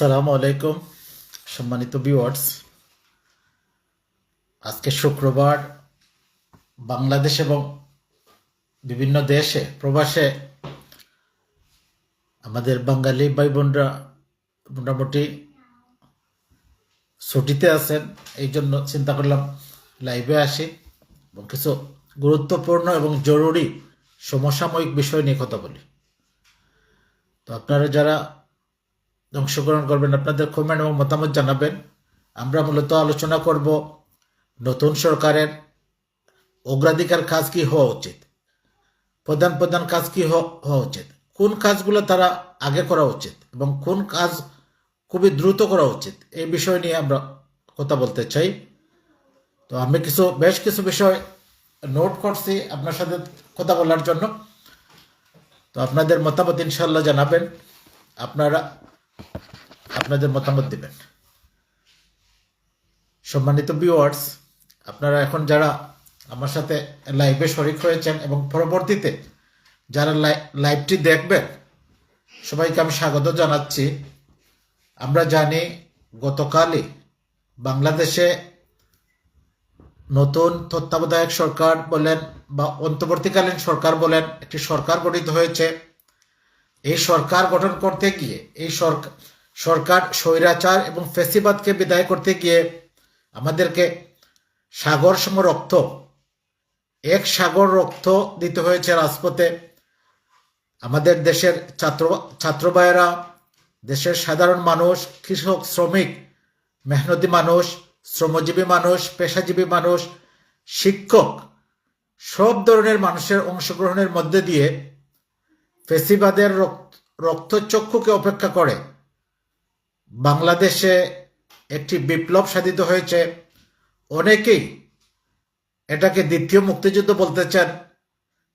সালামু আলাইকুম, সম্মানিত ভিউয়ার্স আজকে শুক্রবার, বাংলাদেশ এবং বিভিন্ন দেশে, প্রবাসে আমাদের বাঙালি ভাই বোনরা মোটামুটি ছুটিতে আছেন, এই জন্য চিন্তা করলাম লাইভে আসি এবং কিছু গুরুত্বপূর্ণ এবং জরুরি সমসাময়িক বিষয় নিয়ে কথা বলি। তো আপনারা যারা অংশগ্রহণ করবেন আপনাদের কমেন্ট এবং মতামত জানাবেন। আমরা মূলত আলোচনা করব নতুন সরকারের অগ্রাধিকার কাজ কি হওয়া উচিত? প্রধান প্রধান কাজ কি হওয়া উচিত? কোন কাজগুলো তারা আগে করা উচিত এবং কোন কাজ খুবই দ্রুত করা উচিত? এই বিষয় নিয়ে আমরা কথা বলতে চাই। তো আমি কিছু, বেশ কিছু বিষয় নোট করছি আপনার সাথে কথা বলার জন্য। তো আপনাদের মতামত ইনশাল্লাহ জানাবেন। আপনারা আপনাদের মতামত দিবেন। সম্মানিত ভিউয়ার্স আপনারা এখন যারা আমার সাথে লাইভে শরিক হয়েছেন এবং পরবর্তীতে যারা লাই- লাইভটি দেখবেন, সবাইকে আমি স্বাগত জানাচ্ছি। আমরা জানি গতকালই বাংলাদেশে নতুন তত্ত্বাবধায়ক সরকার বলেন বা অন্তর্বর্তীকালীন সরকার বলেন একটি সরকার গঠিত হয়েছে। এই সরকার গঠন করতে গিয়ে, এই সরকার সরকার স্বৈরাচার এবং ফেসিবাদকে বিদায় করতে গিয়ে আমাদেরকে সাগর সম রক্ত, এক সাগর রক্ত দিতে হয়েছে রাজপথে। আমাদের দেশের ছাত্র, ছাত্রবায়েরা, দেশের সাধারণ মানুষ, কৃষক, শ্রমিক, মেহনতি মানুষ, শ্রমজীবী মানুষ, পেশাজীবী মানুষ, শিক্ষক, সব ধরনের মানুষের অংশগ্রহণের মধ্যে দিয়ে ফেসিবাদের রক্ত- রক্তচক্ষুকে অপেক্ষা করে। বাংলাদেশে একটি বিপ্লব সাধিত হয়েছে। অনেকেই এটাকে দ্বিতীয় মুক্তিযুদ্ধ বলতেছেন,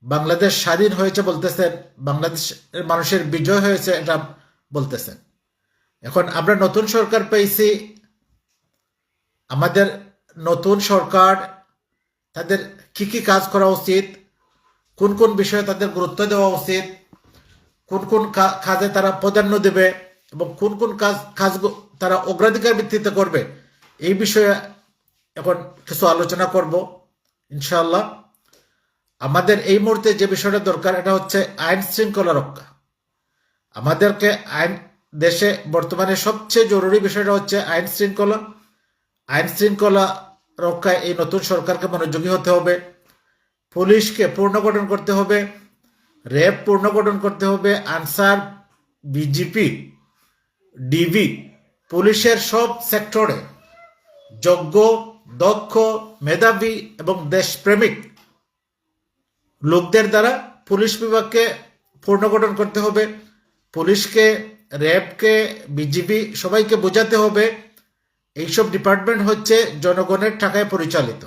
বাংলাদেশ স্বাধীন হয়েছে বলতেছেন বাংলাদেশের মানুষের বিজয় হয়েছে এটা বলতেছেন। এখন আমরা নতুন সরকার পেয়েছি। আমাদের নতুন সরকার, তাদের কি কি কাজ করা উচিত, কোন কোন বিষয়ে তাদের গুরুত্ব দেওয়া উচিত কোন কোন কাজে তারা প্রাধান্য দেবে এবং কোন কোন কাজ কাজ তারা অগ্রাধিকার ভিত্তিতে করবে, এই বিষয়ে এখন কিছু আলোচনা করব, ইনশাআল্লাহ। আমাদের এই মুহূর্তে যে বিষয়টা দরকার, এটা হচ্ছে আইন শৃঙ্খলা রক্ষা। আমাদেরকে আইন, দেশে বর্তমানে সবচেয়ে জরুরি বিষয়টা হচ্ছে আইন শৃঙ্খলা। আইন শৃঙ্খলা রক্ষায় এই নতুন সরকারকে মনোযোগী হতে হবে, পুলিশকে পুনর্গঠন করতে হবে র্যাব পুনর্গঠন করতে হবে। আনসার, বিজিপি, ডিবি, পুলিশের সব সেক্টরে যোগ্য, দক্ষ, মেধাবী এবং দেশপ্রেমিক লোকদের দ্বারা পুলিশ বিভাগকে পুনর্গঠন করতে হবে। পুলিশকে, র্যাবকে, বিজিবি সবাইকে বোঝাতে হবে। এইসব ডিপার্টমেন্ট হচ্ছে জনগণের টাকায় পরিচালিত।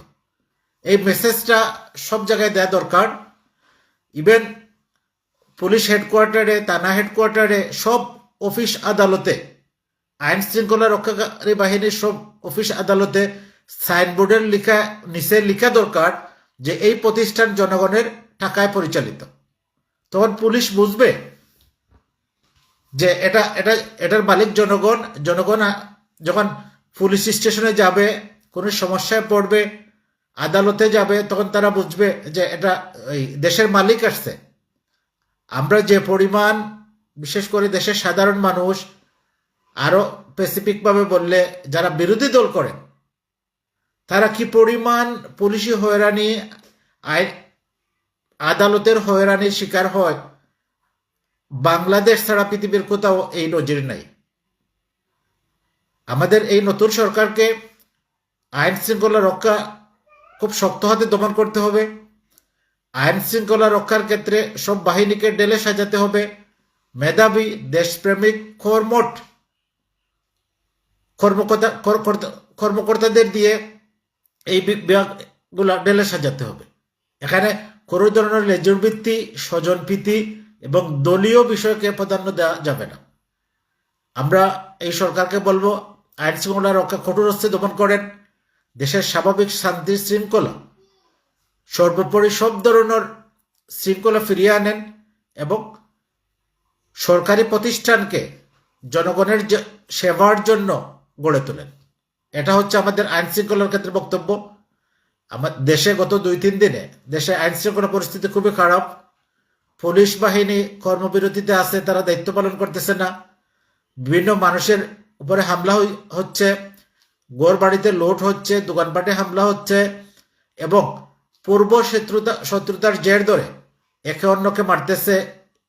এই মেসেজটা সব জায়গায় দেওয়া দরকার। ইভেন পুলিশ হেডকোয়ার্টারে থানা হেডকোয়ার্টারে সব অফিস আদালতে, আইন শৃঙ্খলা রক্ষাকারী বাহিনীর সব অফিস আদালতে সাইনবোর্ডের লিখা, নিচে লিখা দরকার যে এই প্রতিষ্ঠান জনগণের টাকায় পরিচালিত। তখন পুলিশ বুঝবে যে এটা এটা, এটার মালিক জনগণ জনগণ যখন পুলিশ স্টেশনে যাবে, কোনো সমস্যায় পড়বে, আদালতে যাবে, তখন তারা বুঝবে যে এটা দেশের মালিক আসছে। আমরা যে পরিমাণ, বিশেষ করে দেশের সাধারণ মানুষ, আরও স্পেসিফিকভাবে বললে যারা বিরোধী দল করেন, তারা কি পরিমাণ পুলিশি হয়রানি আইন আদালতের হয়রানির শিকার হয়, বাংলাদেশ ছাড়া পৃথিবীর কোথাও এই নজির নাই। আমাদের এই নতুন সরকারকে আইন শৃঙ্খলা রক্ষা খুব শক্ত হাতে দমন করতে হবে। আইন শৃঙ্খলা রক্ষার ক্ষেত্রে সব বাহিনীকে ডেলে সাজাতে হবে। মেধাবী দেশপ্রেমিক কর্মঠ কর্মকর্তা কর্মকর্তাদের দিয়ে এই বিভাগগুলো ডেলে সাজাতে হবে। এখানে কোনো ধরনের লেজুর ভিত্তি স্বজন প্রীতি এবং দলীয় বিষয়কে প্রাধান্য দেওয়া যাবে না। আমরা এই সরকারকে বলব, আইন শৃঙ্খলা রক্ষা কঠোর হস্তে দমন করেন। দেশের স্বাভাবিক শান্তি শৃঙ্খলা সর্বোপরি সব ধরনের শৃঙ্খলা ফিরিয়ে আনেন এবং সরকারি প্রতিষ্ঠানকে জনগণের সেবার জন্য গড়ে তোলেন। এটা হচ্ছে আমাদের আইন শৃঙ্খলার ক্ষেত্রে বক্তব্য। আমার দেশে গত দুই তিন দিনে দেশে আইন শৃঙ্খলা পরিস্থিতি খুবই খারাপ। পুলিশ বাহিনী কর্মবিরতিতে আছে, তারা দায়িত্ব পালন করতেছে না। বিভিন্ন মানুষের উপরে হামলা হচ্ছে। গোর বাড়িতে লোট হচ্ছে, দোকানপাটে হামলা হচ্ছে এবং পূর্ব শত্রুতা শত্রুতার জের ধরে একে অন্যকে মারতেছে।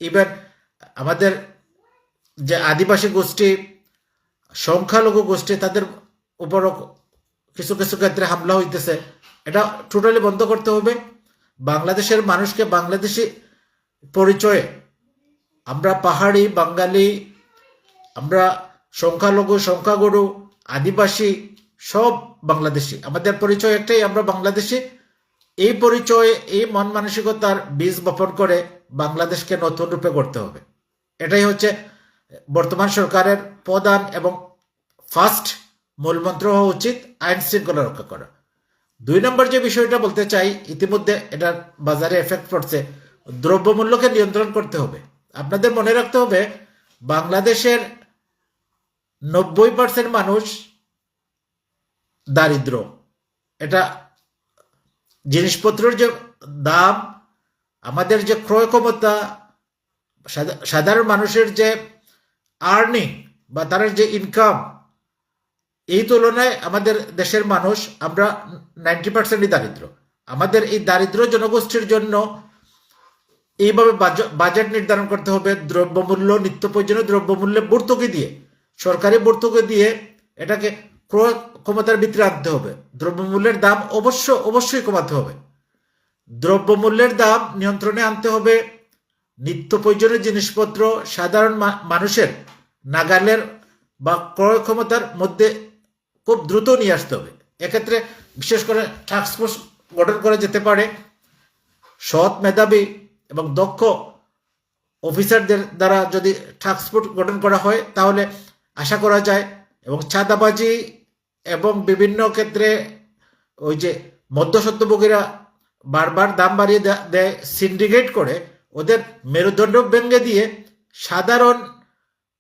ইভেন আমাদের যে আদিবাসী গোষ্ঠী, সংখ্যালঘু গোষ্ঠী, তাদের উপরও কিছু কিছু ক্ষেত্রে হামলা হইতেছে। এটা টোটালি বন্ধ করতে হবে। বাংলাদেশের মানুষকে বাংলাদেশি পরিচয়ে আমরা পাহাড়ি, বাঙালি, আমরা সংখ্যালঘু, সংখ্যাগুরু, আদিবাসী, সব বাংলাদেশি। আমাদের পরিচয় একটাই, আমরা বাংলাদেশি। এই পরিচয়ে, এই মন মানসিকতার বীজ বপন করে বাংলাদেশকে নতুন রূপে করতে হবে। এটাই হচ্ছে বর্তমান সরকারের প্রধান এবং ফার্স্ট মূলমন্ত্র হওয়া উচিত আইন শৃঙ্খলা রক্ষা করা। দুই নম্বর যে বিষয়টা বলতে চাই, ইতিমধ্যে এটার বাজারে এফেক্ট পড়ছে। দ্রব্যমূল্যকে নিয়ন্ত্রণ করতে হবে। আপনাদের মনে রাখতে হবে, বাংলাদেশের নব্বই পার্সেন্ট মানুষ দারিদ্র। এটা জিনিসপত্রের যে দাম, আমাদের যে ক্রয় ক্ষমতা, সাধা- সাধারণ মানুষের যে আর্নিং বা তার যে ইনকাম এই তুলনায় আমাদের দেশের মানুষ আমরা নাইনটি পার্সেন্টই দারিদ্র। আমাদের এই দারিদ্র জনগোষ্ঠীর জন্য এইভাবে বাজ- বাজেট নির্ধারণ করতে হবে, দ্রব্যমূল্য, নিত্য প্রয়োজনীয় দ্রব্যমূল্যে ভর্তুকি দিয়ে। সরকারি ভর্তুকি দিয়ে এটাকে ক্রয় ক্ষমতার ভিতরে আনতে হবে। দ্রব্যমূল্যের দাম অবশ্য অবশ্যই কমাতে হবে। দ্রব্যমূল্যের দাম নিয়ন্ত্রণে আনতে হবে। নিত্য প্রয়োজনীয় জিনিসপত্র সাধারণ মানুষের নাগালের বা ক্রয় ক্ষমতার মধ্যে খুব দ্রুত নিয়ে আসতে হবে। এক্ষেত্রে বিশেষ করে টাস্কফোর্স গঠন করা যেতে পারে। সৎ মেধাবী এবং দক্ষ অফিসারদের দ্বারা যদি টাস্কফোর্স গঠন করা হয়, তাহলে আশা করা যায় এবং চাঁদাবাজি এবং বিভিন্ন ক্ষেত্রে ওই যে মধ্যসত্ত্বভোগীরা বারবার দাম বাড়িয়ে দেয় সিন্ডিকেট করে, ওদের মেরুদণ্ড ভেঙে দিয়ে সাধারণ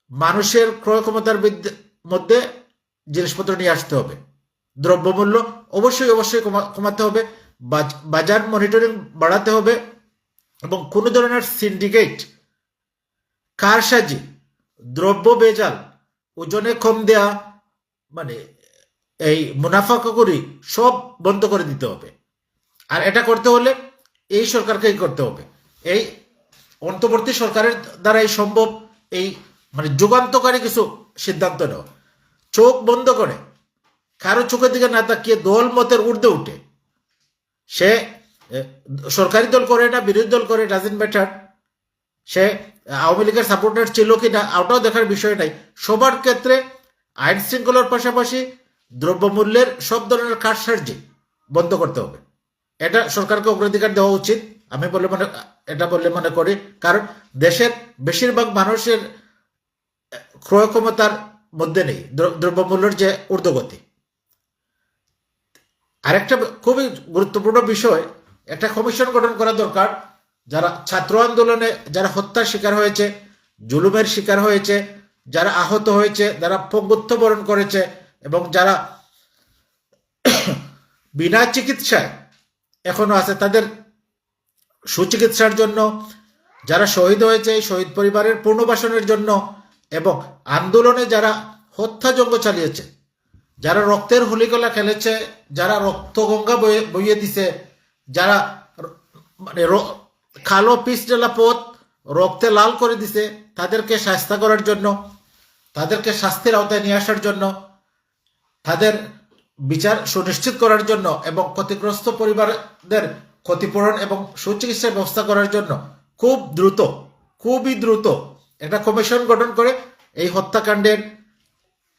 মানুষের ক্রয় ক্ষমতার মধ্যে জিনিসপত্র নিয়ে আসতে হবে। দ্রব্যমূল্য অবশ্যই অবশ্যই কমা- কমাতে হবে, বাজ- বাজার মনিটরিং বাড়াতে হবে এবং কোনো ধরনের সিন্ডিকেট কারসাজি, দ্রব্য বেজাল, ওজনে কম দেয়া মানে এই মুনাফা করি, সব বন্ধ করে দিতে হবে। আর এটা করতে হলে এই সরকারকেই করতে হবে। এই অন্তর্বর্তী সরকারের দ্বারাই সম্ভব এই মানে যুগান্তকারী কিছু সিদ্ধান্ত নেওয়া। চোখ বন্ধ করে, কারও চোখের দিকে না তাকিয়ে দল মতের ঊর্ধ্বে উঠে। সে সরকারি দল করে না, বিরোধী দল করে ডাজেন্ট ম্যাটার সে, আওয়ামী লীগের সাপোর্টার ছিল কি না ওটাও দেখার বিষয় নাই। সবার ক্ষেত্রে আইন শৃঙ্খলার পাশাপাশি দ্রব্যমূল্যের সব ধরনের কারসার্জি বন্ধ করতে হবে। এটা সরকারকে অগ্রাধিকার দেওয়া উচিত, আমি বলে মনে, এটা বলে মনে করি। কারণ দেশের বেশিরভাগ মানুষের ক্রয় ক্ষমতার মধ্যে নেই, দ্র- দ্রব্যমূল্যের যে ঊর্ধ্বগতি। আরেকটা খুবই গুরুত্বপূর্ণ বিষয়, একটা কমিশন গঠন করা দরকার, যারা ছাত্র আন্দোলনে যারা হত্যার শিকার হয়েছে, জুলুমের শিকার হয়েছে, যারা আহত হয়েছে, যারা পঙ্গুত্ব বরণ করেছে এবং যারা বিনা চিকিৎসায় এখনও আছে, তাদের সুচিকিৎসার জন্য, যারা শহীদ হয়েছে শহীদ পরিবারের পুনর্বাসনের জন্য এবং আন্দোলনে যারা হত্যাযজ্ঞ চালিয়েছে, যারা রক্তের হোলিকলা খেলেছে, যারা রক্তগঙ্গা বয়ে, বইয়ে দিছে, যারা মানে কালো পিস ডেলা পথ রক্তে লাল করে দিছে, তাদেরকে শাস্তা করার জন্য, তাদেরকে শাস্তির আওতায় নিয়ে আসার জন্য তাদের বিচার সুনিশ্চিত করার জন্য এবং ক্ষতিগ্রস্ত পরিবারদের ক্ষতিপূরণ এবং সুচিকিৎসার ব্যবস্থা করার জন্য খুব দ্রুত, খুবই দ্রুত একটা কমিশন গঠন করে এই হত্যাকাণ্ডের,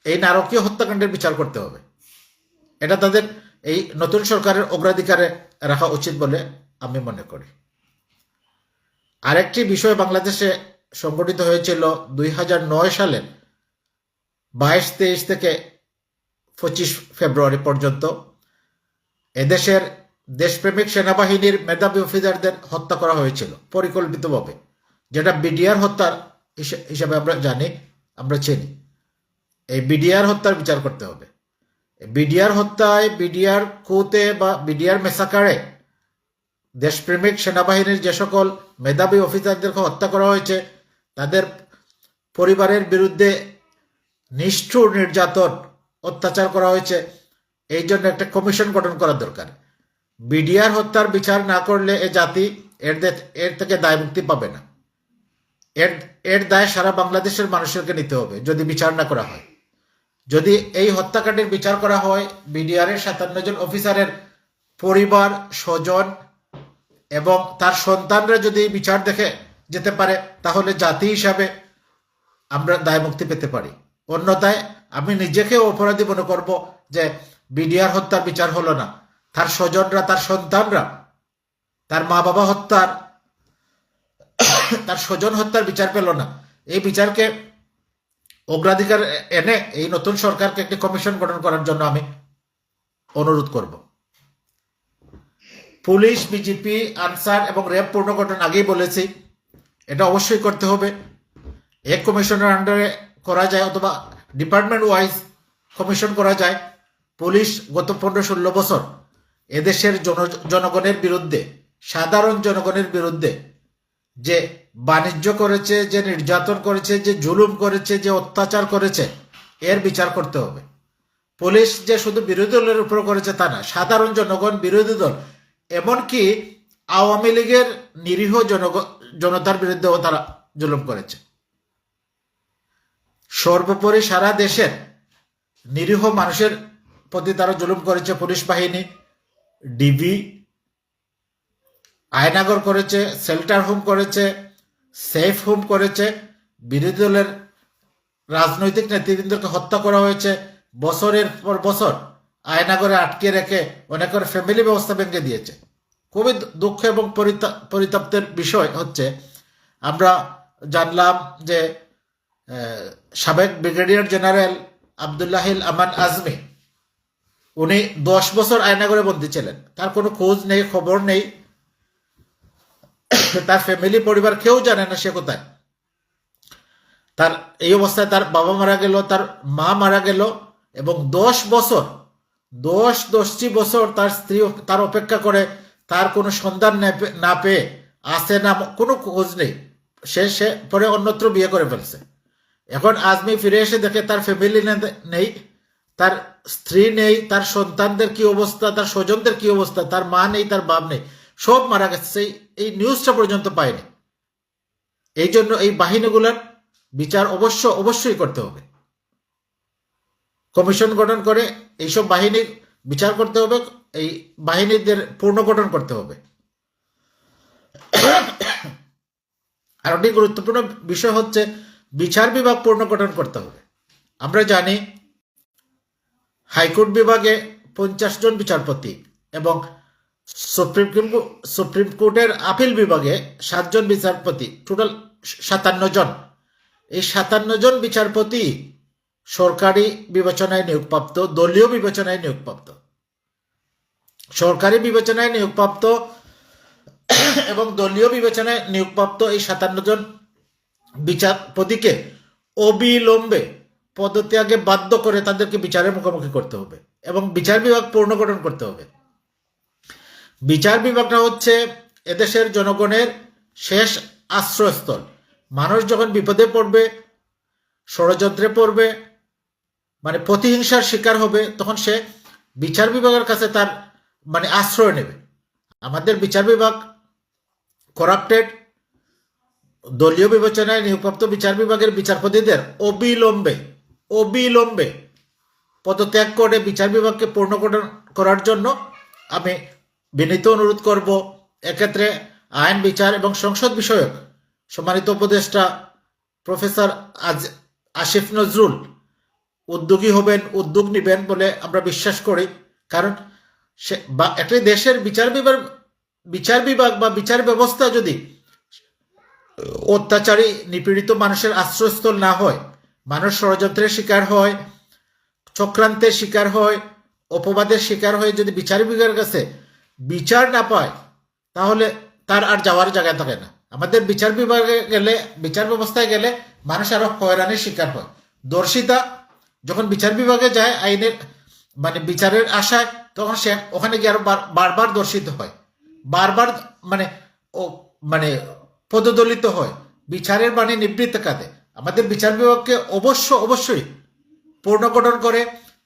এই নারকীয় হত্যাকাণ্ডের বিচার করতে হবে। এটা তাদের এই নতুন সরকারের অগ্রাধিকারে রাখা উচিত বলে আমি মনে করি। আরেকটি বিষয় বাংলাদেশে সংগঠিত হয়েছিল দুই সালের বাইশ তেইশ থেকে পঁচিশ ফেব্রুয়ারি পর্যন্ত। এদেশের দেশপ্রেমিক সেনাবাহিনীর মেধাবী অফিসারদের হত্যা করা হয়েছিল, পরিকল্পিতভাবে। যেটা বিডিআর হত্যার হিসে- হিসাবে আমরা জানি, আমরা চিনি। এই বিডিআর হত্যার বিচার করতে হবে। বিডিআর হত্যায় বিডিআর কুতে বা বিডিআর মেসাকারে দেশপ্রেমিক সেনাবাহিনীর যে সকল মেধাবী অফিসারদেরকে হত্যা করা হয়েছে, তাদের পরিবারের বিরুদ্ধে নিষ্ঠুর নির্যাতন অত্যাচার করা হয়েছে। এই জন্য একটা কমিশন গঠন করা দরকার। বিডিআর হত্যার বিচার না করলে এ জাতি এর এর থেকে দায় মুক্তি পাবে না। এর এর দায় সারা বাংলাদেশের মানুষকে নিতে হবে যদি বিচার না করা হয়। যদি এই হত্যাকাণ্ডের বিচার করা হয় বিডিআর এর সাতান্ন জন অফিসারের পরিবার, স্বজন এবং তার সন্তানরা যদি বিচার দেখে যেতে পারে, তাহলে জাতি হিসাবে আমরা দায় মুক্তি পেতে পারি। অন্যথায় আমি নিজেকে অপরাধী মনে করব যে বিডিআর হত্যার বিচার হলো না। তার স্বজনরা, তার সন্তানরা, তার মা বাবা হত্যার, তার স্বজন হত্যার বিচার পেল না। এই বিচারকে অগ্রাধিকার এনে এই নতুন সরকারকে একটি কমিশন গঠন করার জন্য আমি অনুরোধ করব। পুলিশ, বিজেপি, আনসার এবং র্যাব পুনর্গঠন আগেই বলেছি, এটা অবশ্যই করতে হবে। এক কমিশনের আন্ডারে করা যায় অথবা ডিপার্টমেন্ট ওয়াইজ কমিশন করা যায়। পুলিশ গত পনেরো ষোলো বছর এদেশের জন জনগণের বিরুদ্ধে, সাধারণ জনগণের বিরুদ্ধে যে বাণিজ্য করেছে, যে নির্যাতন করেছে, যে জুলুম করেছে, যে অত্যাচার করেছে, এর বিচার করতে হবে। পুলিশ যে শুধু বিরোধী দলের উপর করেছে তা না, সাধারণ জনগণ, বিরোধী দল, এমনকি আওয়ামী লীগের নিরীহ জনগণ জনতার বিরুদ্ধেও তারা জুলুম করেছে। সর্বোপরি সারা দেশের নিরীহ মানুষের প্রতি তারা জুলুম করেছে, পুলিশ বাহিনী, ডিবি, আয়নাগর করেছে শেল্টার হোম করেছে সেফ হোম করেছে, বিরোধী দলের রাজনৈতিক নেতৃবৃন্দকে হত্যা করা হয়েছে, বছরের পর বছর আয়নাগরে আটকে রেখে অনেকের ফ্যামিলি ব্যবস্থা ভেঙে দিয়েছে। খুবই দুঃখ এবং পরিতা- পরিতাপ্তের বিষয় হচ্ছে, আমরা জানলাম যে সাবেক ব্রিগেডিয়ার জেনারেল আবদুল্লাহিল আমান আজমি। উনি দশ বছর আয়নাগরে বন্দী ছিলেন। তার কোনো খোঁজ নেই, খবর নেই। তার ফ্যামিলি, পরিবার কেউ জানে না সে কোথায়। তার এই অবস্থায় তার বাবা মারা গেল, তার মা মারা গেল এবং দশ বছর, দশ দশটি বছর তার স্ত্রী তার অপেক্ষা করে তার কোনো সন্ধান না পেয়ে আসে না, কোনো খোঁজ নেই। সে সে পরে অন্যত্র বিয়ে করে ফেলছে। এখন আজমি ফিরে এসে দেখে তার ফ্যামিলি নেই, তার স্ত্রী নেই, তার সন্তানদের কি অবস্থা, তার স্বজনদের কি অবস্থা, তার মা নেই, তার বাপ নেই, সব মারা গেছে। এই নিউজটা পর্যন্ত পায়নি। এই জন্য এই বাহিনীগুলোর বিচার অবশ্য, অবশ্যই করতে হবে। কমিশন গঠন করে এইসব বাহিনীর বিচার করতে হবে, এই বাহিনীদের পুনর্গঠন করতে হবে। আর অনেক গুরুত্বপূর্ণ বিষয় হচ্ছে বিচার বিভাগ পুনর্গঠন করতে হবে। আমরা জানি হাইকোর্ট বিভাগে পঞ্চাশ জন বিচারপতি এবং সুপ্রিম সুপ্রিম কোর্টের আপিল বিভাগে সাতজন বিচারপতি, টোটাল সাতান্ন জন। এই সাতান্ন জন বিচারপতি সরকারি বিবেচনায় নিয়োগপ্রাপ্ত, দলীয় বিবেচনায় নিয়োগপ্রাপ্ত। সরকারি বিবেচনায় নিয়োগপ্রাপ্ত এবং দলীয় বিবেচনায় নিয়োগপ্রাপ্ত এই সাতান্ন জন বিচারপতিকে অবিলম্বে পদত্যাগে বাধ্য করে তাদেরকে বিচারের মুখোমুখি করতে হবে এবং বিচার বিভাগ পুনর্গঠন করতে হবে। বিচার বিভাগটা হচ্ছে এদেশের জনগণের শেষ আশ্রয়স্থল। মানুষ যখন বিপদে পড়বে, ষড়যন্ত্রে পড়বে মানে প্রতিহিংসার শিকার হবে, তখন সে বিচার বিভাগের কাছে তার মানে আশ্রয় নেবে। আমাদের বিচার বিভাগ করাপ্টেড দলীয় বিবেচনায় নিয়োগপ্রাপ্ত বিচার বিভাগের বিচারপতিদের অবিলম্বে অবিলম্বে পদত্যাগ করে বিচার বিভাগকে পূর্ণগঠন করার জন্য আমি বিনীত অনুরোধ করব। এক্ষেত্রে আইন, বিচার এবং সংসদ বিষয়ক সম্মানিত উপদেষ্টা প্রফেসর আজ, আসিফ নজরুল উদ্যোগী হবেন, উদ্যোগ নেবেন বলে আমরা বিশ্বাস করি। কারণ সে বা, একটি দেশের বিচার বিভাগ বিচার বিভাগ বা বিচার ব্যবস্থা যদি অত্যাচারী, নিপীড়িত মানুষের আশ্রয়স্থল না হয়, মানুষ ষড়যন্ত্রের শিকার হয়, চক্রান্তের শিকার হয়, অপবাদের শিকার হয়ে যদি বিচার বিভাগের কাছে বিচার না পায়, তাহলে তার আর যাওয়ার জায়গা থাকে না। আমাদের বিচার বিভাগে গেলে, বিচার ব্যবস্থায় গেলে মানুষ আরও হয়রানির শিকার হয়। দর্শিতা যখন বিচার বিভাগে যায়, আইনের মানে বিচারের আশায়, তখন সে ওখানে গিয়ে আরও বারবার দর্শিত হয়। বারবার মানে ও মানে পদদলিত হয়। বিচারের বাণী নিবৃত্ত কাঁদে আমাদের বিচার বিভাগকে অবশ্য অবশ্যই পুনর্গঠন করে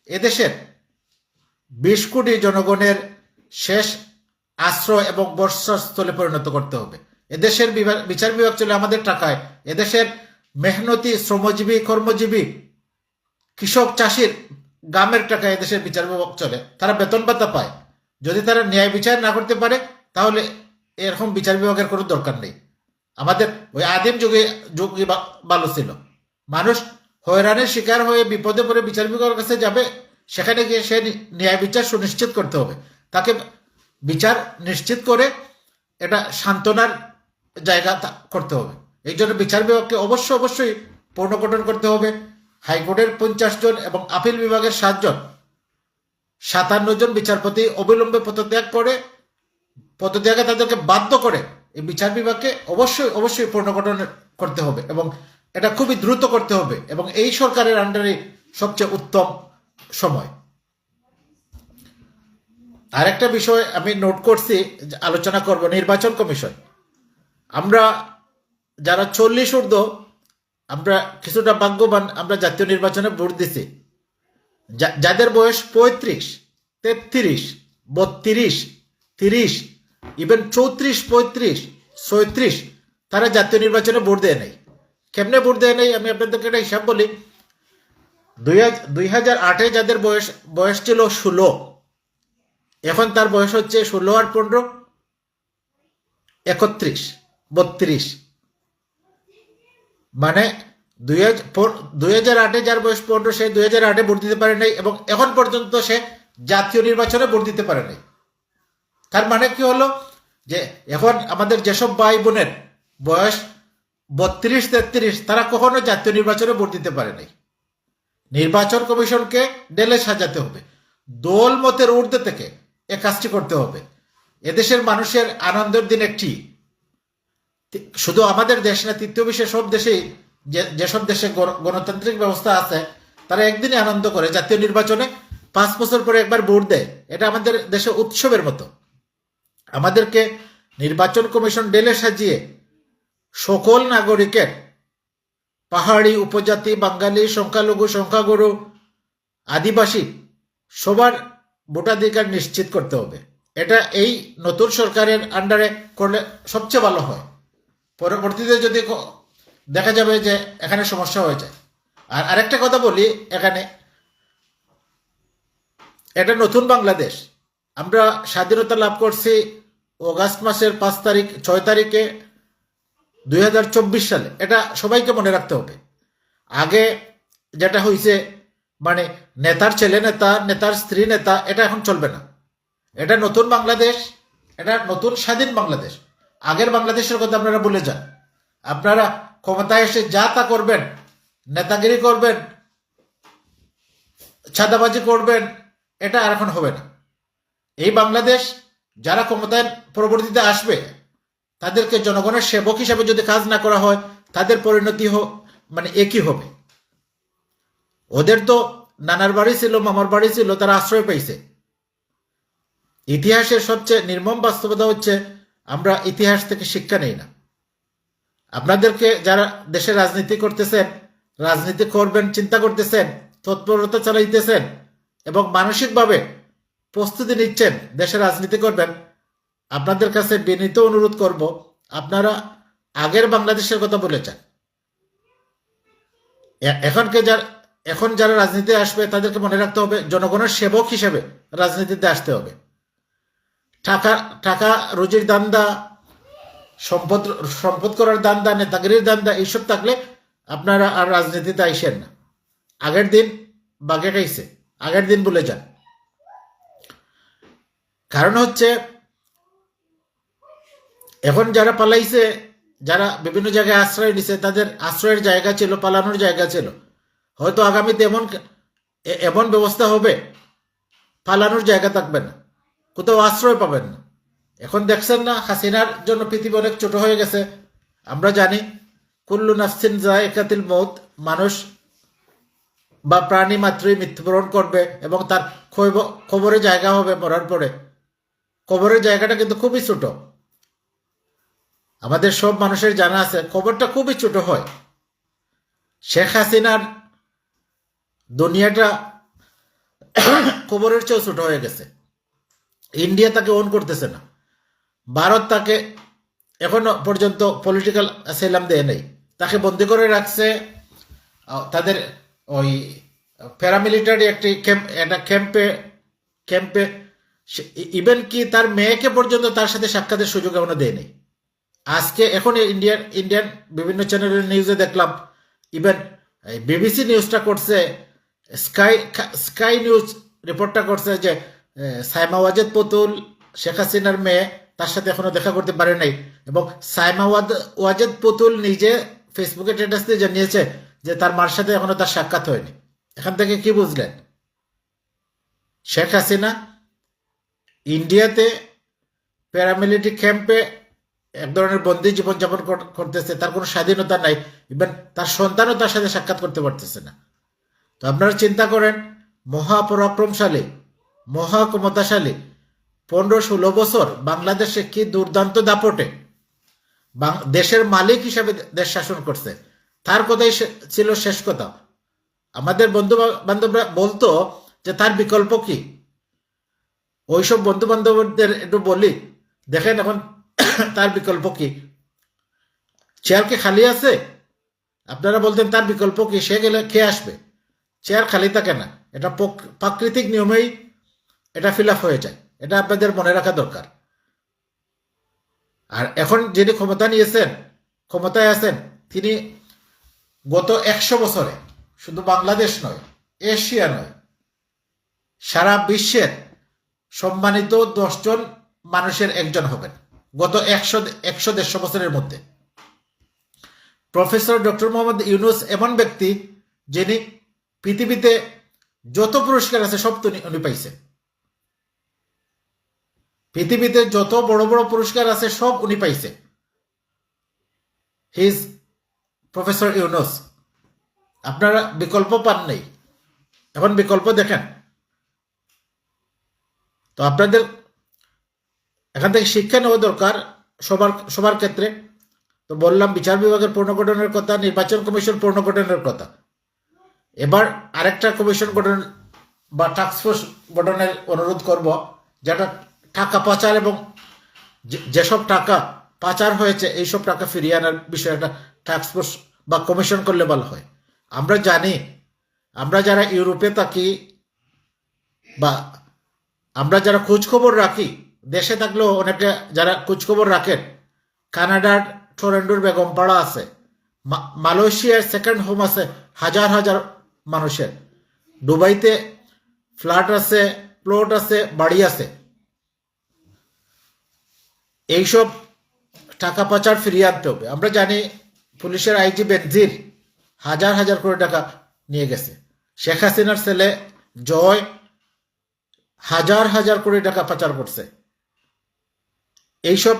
এদেশের বিশ কোটি জনগণের শেষ আশ্রয় এবং বর্ষাস্থলে পরিণত করতে হবে। এদেশের বিচার বিভাগ চলে আমাদের টাকায়। এদেশের মেহনতি, শ্রমজীবী, কর্মজীবী, কৃষক, চাষির গ্রামের টাকায় এদেশের বিচার বিভাগ চলে। তারা বেতন ভাতা পায়। যদি তারা ন্যায় বিচার না করতে পারে, তাহলে এরকম বিচার বিভাগের কোনো দরকার নেই। আমাদের ওই আদিম যুগে যুগে ভালো ছিল। মানুষ হয়রানির শিকার হয়ে বিপদে পড়ে বিচার বিভাগের কাছে যাবে, সেখানে গিয়ে সে ন্যায় বিচার সুনিশ্চিত করতে হবে। তাকে বিচার নিশ্চিত করে এটা সান্ত্বনার জায়গা করতে হবে। এই জন্য বিচার বিভাগকে অবশ্য অবশ্যই পুনর্গঠন করতে হবে। হাইকোর্টের পঞ্চাশ জন এবং আপিল বিভাগের সাতজন সাতান্ন জন বিচারপতি অবিলম্বে পদত্যাগ করে, পদত্যাগে তাদেরকে বাধ্য করে এই বিচার বিভাগকে অবশ্যই অবশ্যই পুনর্গঠন করতে হবে এবং এটা খুবই দ্রুত করতে হবে এবং এই সরকারের আন্ডারে সবচেয়ে উত্তম সময়। আরেকটা বিষয় আমি নোট করছি আলোচনা করব নির্বাচন কমিশন। আমরা যারা চল্লিশ ঊর্ধ্ব, আমরা কিছুটা ভাগ্যবান, আমরা জাতীয় নির্বাচনে ভোট দিছি। যাদের বয়স পঁয়ত্রিশ, তেত্রিশ, বত্রিশ, তিরিশ ইভেন চৌত্রিশ, পঁয়ত্রিশ, ছয়ত্রিশ, তারা জাতীয় নির্বাচনে ভোট দেয় নাই। কেমনে ভোট দেয় নাই? আমি আপনাদেরকে একটা হিসাব বলি। দুই হাজার আটে যাদের বয়স বয়স ছিল ষোলো, এখন তার বয়স হচ্ছে ষোলো আর পনেরো, একত্রিশ, বত্রিশ। মানে দুই হাজার আটে যার বয়স পনেরো, সে দুই হাজার আটে ভোট দিতে পারে নাই এবং এখন পর্যন্ত সে জাতীয় নির্বাচনে ভোট দিতে পারে নাই। তার মানে কি হলো? যে এখন আমাদের যেসব ভাই বোনের বয়স বত্রিশ, তেত্রিশ, তারা কখনো জাতীয় নির্বাচনে ভোট দিতে পারে নাই। নির্বাচন কমিশনকে ডেলে সাজাতে হবে। দল মতের ঊর্ধ্বে থেকে এ কাজটি করতে হবে। এদেশের মানুষের আনন্দের দিন একটি। শুধু আমাদের দেশ না, তৃতীয় বিশ্বের সব দেশেই যেসব দেশে গণ- গণতান্ত্রিক ব্যবস্থা আছে, তারা একদিনই আনন্দ করে। জাতীয় নির্বাচনে পাঁচ বছর পরে একবার ভোট দেয়। এটা আমাদের দেশে উৎসবের মতো। আমাদেরকে নির্বাচন কমিশন ডেলে সাজিয়ে সকল নাগরিকের পাহাড়ি, উপজাতি, বাঙালি, সংখ্যালঘু, সংখ্যাগুরু, আদিবাসী সবার ভোটাধিকার নিশ্চিত করতে হবে। এটা এই নতুন সরকারের আন্ডারে করলে সবচেয়ে ভালো হয়। পরবর্তীতে যদি দেখা যাবে যে এখানে সমস্যা হয়ে যায় আর আরেকটা কথা বলি এখানে। এটা নতুন বাংলাদেশ। আমরা স্বাধীনতা লাভ করছি অগাস্ট মাসের পাঁচ তারিখ, ছয় তারিখে দুই হাজার চব্বিশ সালে। এটা সবাইকে মনে রাখতে হবে। আগে যেটা হয়েছে মানে নেতার ছেলে নেতা, নেতার স্ত্রী নেতা, এটা এখন চলবে না। এটা নতুন বাংলাদেশ, এটা নতুন স্বাধীন বাংলাদেশ। আগের বাংলাদেশের কথা আপনারা বলে যান। আপনারা ক্ষমতায় এসে যা তা করবেন, নেতাগিরি করবেন ছাদাবাজি করবেন, এটা আর এখন হবে না। এই বাংলাদেশ যারা ক্ষমতায় পরবর্তীতে আসবে, তাদেরকে জনগণের সেবক হিসাবে যদি কাজ না করা হয়, তাদের পরিণতি মানে একই হবে। ওদের তো নানার বাড়ি ছিল, মামার বাড়ি ছিল, তারা আশ্রয় পাইছে ইতিহাসের সবচেয়ে নির্মম বাস্তবতা হচ্ছে, আমরা ইতিহাস থেকে শিক্ষা নেই না। আপনাদেরকে যারা দেশে রাজনীতি করতেছেন, রাজনীতি করবেন, চিন্তা করতেছেন, তৎপরতা চালাইতেছেন এবং মানসিকভাবে প্রস্তুতি নিচ্ছেন দেশে রাজনীতি করবেন। আপনাদের কাছে বিনীত অনুরোধ করব, আপনারা আগের বাংলাদেশের কথা বলেছেন। এখনকে যার, এখন যারা রাজনীতিতে আসবে, তাদেরকে মনে রাখতে হবে, জনগণের সেবক হিসেবে রাজনীতিতে আসতে হবে। টাকা টাকা রুজির দান্দা, সম্পদ সম্পদ করার দান্দা, নেতাগিরির দান্দা, এইসব থাকলে আপনারা আর রাজনীতিতে আইসেন না। আগের দিন বাগে খাইছে, আগের দিন বলে যান। কারণ হচ্ছে, এখন যারা পালাইছে, যারা বিভিন্ন জায়গায় আশ্রয় নিছে, তাদের আশ্রয়ের জায়গা ছিল, পালানোর জায়গা ছিল। হয়তো আগামীতে এমন এমন ব্যবস্থা হবে, পালানোর জায়গা থাকবে না, কোথাও আশ্রয় পাবেন না। এখন দেখছেন না, হাসিনার জন্য পৃথিবী অনেক ছোট হয়ে গেছে। আমরা জানি, কুল্লু নাফসিন জায়কাতিল মৌত মানুষ বা প্রাণী মাত্রই মৃত্যুবরণ করবে এবং তার খৈব- কবরে জায়গা হবে মরার পরে। কবরের জায়গাটা কিন্তু খুবই ছোট। আমাদের সব মানুষের জানা আছে, কবরটা খুবই ছোট হয়। শেখ হাসিনার দুনিয়াটা কবরের চেয়েও ছোট হয়ে গেছে। ইন্ডিয়া তাকে ওন করতেছে না। ভারত তাকে এখনও পর্যন্ত পলিটিক্যাল সেলাম দেয় নেই। তাকে বন্দি করে রাখছে তাদের ওই প্যারামিলিটারি একটি ক্যাম্প একটা ক্যাম্পে ক্যাম্পে ইভেন কি তার মেয়েকে পর্যন্ত তার সাথে সাক্ষাতের সুযোগ এখনও দেয়নি। আজকে এখন ইন্ডিয়ান ইন্ডিয়ান বিভিন্ন চ্যানেলের নিউজে দেখলাম ইভেন বিবিসি নিউজটা করছে স্কাই স্কাই নিউজ রিপোর্টটা করছে যে সাইমা ওয়াজেদ পুতুল, শেখ হাসিনার মেয়ে তার সাথে এখনও দেখা করতে পারে নাই। এবং সাইমা ওয়াজেদ পুতুল নিজে ফেসবুকে স্ট্যাটাস দিয়ে জানিয়েছে যে তার মার সাথে এখনও তার সাক্ষাৎ হয়নি। এখান থেকে কি বুঝলেন? শেখ হাসিনা ইন্ডিয়াতে প্যারামিলিটারি ক্যাম্পে এক ধরনের বন্দি জীবনযাপন করতেছে, তার কোনো স্বাধীনতা নাই ইভেন তার সন্তানও তার সাথে সাক্ষাৎ করতে পারতেছে না। তো আপনারা চিন্তা করেন, মহাপরাক্রমশালী মহা ক্ষমতাশালী পনেরো ষোলো বছর বাংলাদেশে কি দুর্দান্ত দাপটে দেশের মালিক হিসাবে দেশ শাসন করছে, তার কথাই ছিল শেষ কথা। আমাদের বন্ধু, বান্ধবরা বলতো যে তার বিকল্প কি? ওইসব বন্ধু বান্ধবদের একটু বলি। দেখেন এখন তার বিকল্প কি? চেয়ার কি খালি আছে? আপনারা বলতেন তার বিকল্প কি? সে গেলে খেয়ে আসবে? চেয়ার খালি থাকে না। এটা প্রাকৃতিক নিয়মেই এটা ফিল আপ হয়ে যায়। এটা আপনাদের মনে রাখা দরকার। আর এখন যিনি ক্ষমতা নিয়েছেন, ক্ষমতায় আছেন, তিনি গত একশো বছরে শুধু বাংলাদেশ নয়, এশিয়া নয়, সারা বিশ্বের সম্মানিত দশজন মানুষের একজন হবেন গত একশো একশো দেড়শো বছরের মধ্যে। প্রফেসর ডক্টর মোহাম্মদ ইউনুস এমন ব্যক্তি যিনি পৃথিবীতে যত পুরস্কার আছে সব তো উনি- পাইছে পৃথিবীতে যত বড় বড় পুরস্কার আছে সব উনি পাইছে হিজ প্রফেসর ইউনুস। আপনারা বিকল্প পান নেই। এখন বিকল্প দেখেন। তো আপনাদের এখান থেকে শিক্ষা নেওয়া দরকার সবার সবার ক্ষেত্রে। তো বললাম, বিচার বিভাগের পুনর্গঠনের কথা, নির্বাচন কমিশন পুনর্গঠনের কথা। এবার আরেকটা কমিশন গঠন বা টাস্কফোর্স গঠনের অনুরোধ করব, যেটা টাকা পাচার এবং যেসব টাকা পাচার হয়েছে, এইসব টাকা ফিরিয়ে আনার বিষয়ে একটা টাস্কফোর্স বা কমিশন করলে ভালো হয়। আমরা জানি, আমরা যারা ইউরোপে থাকি বা আমরা যারা খোঁজখবর রাখি, দেশে থাকলেও অনেকে যারা খোঁজখবর রাখেন, কানাডার টরেন্ডোর বেগমপাড়া আছে মালয়েশিয়ার সেকেন্ড হোম আছে হাজার হাজার মানুষের। দুবাইতে ফ্ল্যাট আছে, প্লট আছে, বাড়ি আছে। এইসব টাকা পাচার ফিরিয়ে আনতে হবে। আমরা জানি পুলিশের আইজি বেনজির হাজার হাজার কোটি টাকা নিয়ে গেছে। শেখ হাসিনার ছেলে জয় হাজার হাজার কোটি টাকা পাচার করছে। এইসব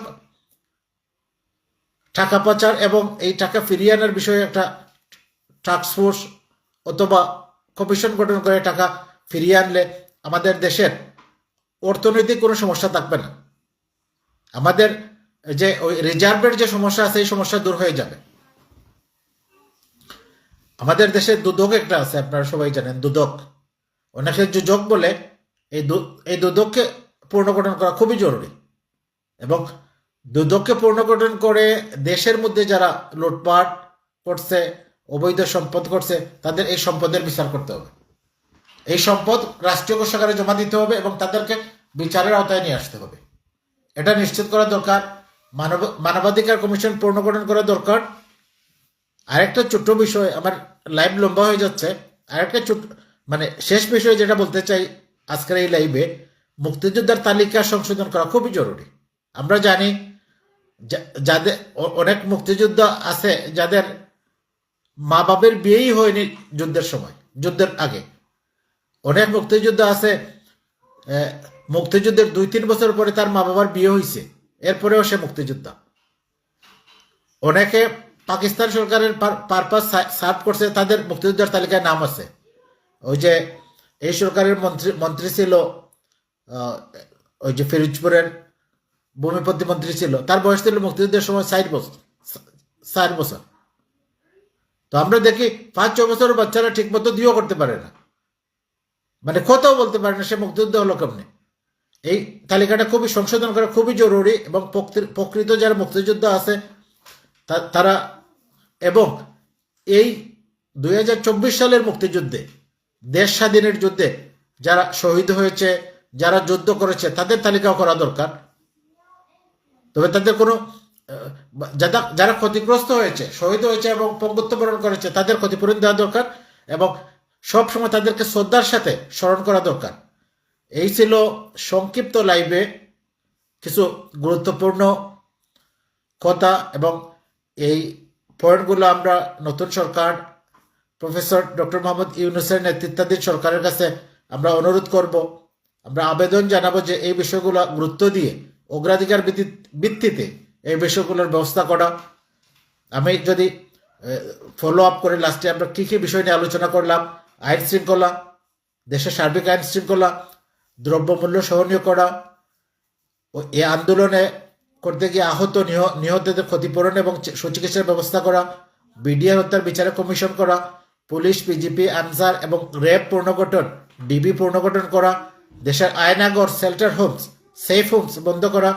টাকা পাচার এবং এই টাকা ফিরিয়ে আনার বিষয়ে একটা টাস্কফোর্স অথবা কমিশন গঠন করে টাকা ফিরিয়ে আনলে আমাদের দেশের অর্থনৈতিক কোনো সমস্যা থাকবে না। আমাদের যে ওই রিজার্ভের যে সমস্যা আছে, এই সমস্যা দূর হয়ে যাবে। আমাদের দেশে দুদক একটা আছে, আপনারা সবাই জানেন দুদক। অনেকে যোজক বলে এই এই দুদককে পুনর্গঠন করা খুবই জরুরি। এবং দুদককে পুনর্গঠন করে দেশের মধ্যে যারা লুটপাট করছে, অবৈধ সম্পদ করছে, তাদের এই সম্পদের বিচার করতে হবে। এই সম্পদ রাষ্ট্রীয় কোষাগারে জমা দিতে হবে এবং তাদেরকে বিচারের আওতায় নিয়ে আসতে হবে। এটা নিশ্চিত করা দরকার। মানব, মানবাধিকার কমিশন পুনর্গঠন করা দরকার। আরেকটা ছোট্ট বিষয়, আমার লাইভ লম্বা হয়ে যাচ্ছে। আরেকটা ছোট মানে শেষ বিষয় যেটা বলতে চাই আজকের এই লাইভে মুক্তিযোদ্ধার তালিকা সংশোধন করা খুবই জরুরি। আমরা জানি যাদের অনেক মুক্তিযোদ্ধা আছে যাদের মা বাবের বিয়েই হয়নি যুদ্ধের সময়, যুদ্ধের আগে। অনেক মুক্তিযোদ্ধা আছে মুক্তিযুদ্ধের দুই তিন বছর পরে তার মা বাবার বিয়ে হয়েছে এরপরেও সে মুক্তিযোদ্ধা। অনেকে পাকিস্তান সরকারের পারপাস সার্ভ করছে, তাদের মুক্তিযোদ্ধার তালিকায় নাম আছে। ওই যে এই সরকারের মন্ত্রী মন্ত্রী ছিল ওই যে ফিরোজপুরের ভূমি প্রতিমন্ত্রী ছিল। তার বয়স ছিল মুক্তিযুদ্ধের সময় ষাট বছর ষাট বছর। তো আমরা দেখি পাঁচ ছ বছরের বাচ্চারা ঠিক মতো দিয়েও করতে পারে না। মানে কথাও বলতে পারে না, সে মুক্তিযুদ্ধ হলো কেমনে? এই তালিকাটা খুবই সংশোধন করা খুবই জরুরি এবং প্রকৃত যারা মুক্তিযুদ্ধ আছে তারা, এবং এই দুই হাজার চব্বিশ সালের মুক্তিযুদ্ধে দেশ স্বাধীনের যুদ্ধে যারা শহীদ হয়েছে, যারা যুদ্ধ করেছে, তাদের তালিকাও করা দরকার। তবে তাদের কোনো যারা যারা ক্ষতিগ্রস্ত হয়েছে, শহীদ হয়েছে এবং পঙ্গুত্ব বরণ করেছে, তাদের ক্ষতিপূরণ দেওয়া দরকার এবং সবসময় তাদেরকে শ্রদ্ধার সাথে স্মরণ করা দরকার। এই ছিল সংক্ষিপ্ত লাইভে কিছু গুরুত্বপূর্ণ কথা এবং এই পয়েন্টগুলো আমরা নতুন সরকার প্রফেসর ডক্টর মোহাম্মদ ইউনুসের নেতৃত্বাধীন সরকারের কাছে আমরা অনুরোধ করব, আমরা আবেদন জানাব যে এই বিষয়গুলো গুরুত্ব দিয়ে, অগ্রাধিকার ভিত্তি- ভিত্তিতে এই বিষয়গুলোর ব্যবস্থা করা। আমি যদি ফলো আপ করে লাস্টে আমরা কী কী বিষয় নিয়ে আলোচনা করলাম, আইন শৃঙ্খলা, দেশের সার্বিক আইন শৃঙ্খলা, দ্রব্যমূল্য সহনীয় করা, ও এ আন্দোলনে করতে গিয়ে আহত, নিহ- নিহতদের ক্ষতিপূরণ এবং সুচিকিৎসার ব্যবস্থা করা, বিডিআর হত্যার বিচারে কমিশন করা পুলিশ পিজিপি আনসার এবং র্যাব পুনর্গঠন, ডিবি পুনর্গঠন করা, দেশের Aynaghar, shelter homes, safe homes বন্ধ করা,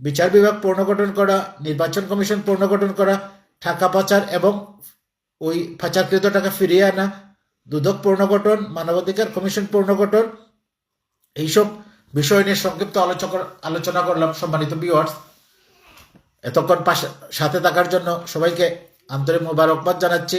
বিচার বিভাগ পুনর্গঠন করা, নির্বাচন কমিশন পুনর্গঠন করা, টাকা পাচার এবং ওই পাচারকৃত টাকা ফিরিয়ে আনা, দুদক পুনর্গঠন, মানবাধিকার কমিশন পুনর্গঠন, এইসব বিষয় নিয়ে সংক্ষিপ্ত আলোচনা আলোচনা করলাম সম্মানিত ভিউয়ার্স এতক্ষণ পাশে সাথে থাকার জন্য সবাইকে আন্তরিক মোবারকবাদ জানাচ্ছি।